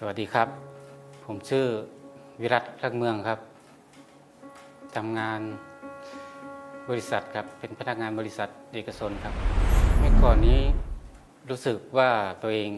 สวัสดีครับ ผมชื่อวิรัตรักเมืองครับทำงานบริษัทครับ เป็นพนักงานบริษัทเอกชนครับ เมื่อก่อนนี้รู้สึกว่าตัวเอง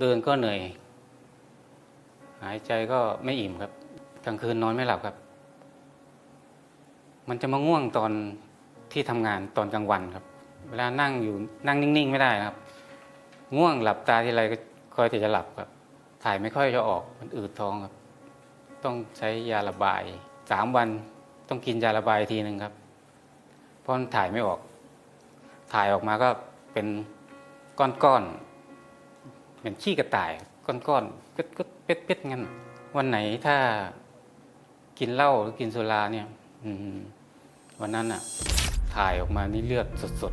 เดินก็เหนื่อย หายใจก็ไม่อิ่มครับ กลางคืนนอนไม่หลับครับ มันจะมาง่วงตอนที่ทำงานตอนกลางวันครับ เวลานั่งอยู่นั่งนิ่ง ๆ ไม่ได้ครับ ง่วงหลับตาทีไรก็คอยแต่จะหลับครับ ถ่ายไม่ค่อยจะออกมันอืดท้องครับ ต้องใช้ยาระบายสามวันต้องกินยาระบายทีหนึ่งครับ เพราะถ่ายไม่ออก ถ่ายออกมาก็เป็นก้อนๆเป็นขี้กระต่ายก้อนๆก็ก็เป็ดงั้น วันไหนถ้ากินเหล้าหรือกินสุราเนี่ย อืวันนั้นอะ ถ่ายออกมานี่เลือดสด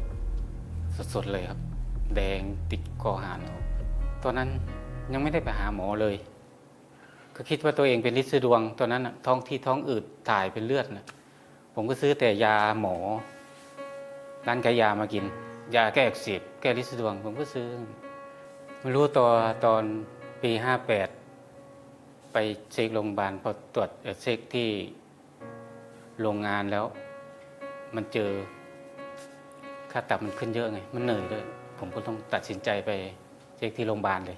ๆสดๆเลยครับ แดงติดคอหานตอนนั้น ยังไม่ได้ไปหาหมอเลย ก็คิดว่าตัวเองเป็นลิซิดวงตอนนั้นท้องที่ท้องอืดถ่ายเป็นเลือดนะผมก็ซื้อแต่ยาหมอ ร้านขายยามากิน ยาแก้อักเสบแก้ลิซิดวง ผมก็ซื้อไม่รู้ตัวตอนปีห้าแปดไปเช็คโรงพยาบาลพอตรวจเอ่อเช็คที่โรงงานแล้ว มันเจอค่าตับมันขึ้นเยอะไง มันเหนื่อยด้วย ผมก็ต้องตัดสินใจไปเช็คที่โรงพยาบาลเลย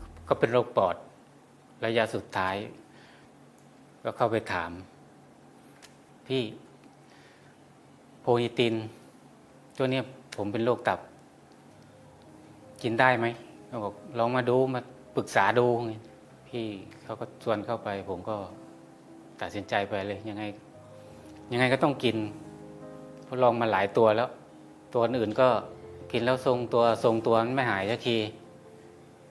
ก็เป็นโรคปอดระยะสุดท้าย ก็เข้าไปถาม พี่โพนิติน ตัวเนี้ยผมเป็นโรคตับ กินได้ไหมเขาบอกลองมาดูมาปรึกษาดูพี่เขาก็ชวนเข้าไป ผมก็ตัดสินใจไปเลยยังไง ยังไงก็ต้องกินเพราะลองมาหลายตัวแล้ว ตัวอื่นก็กินแล้วทรงตัวทรงตัวมันไม่หายสักที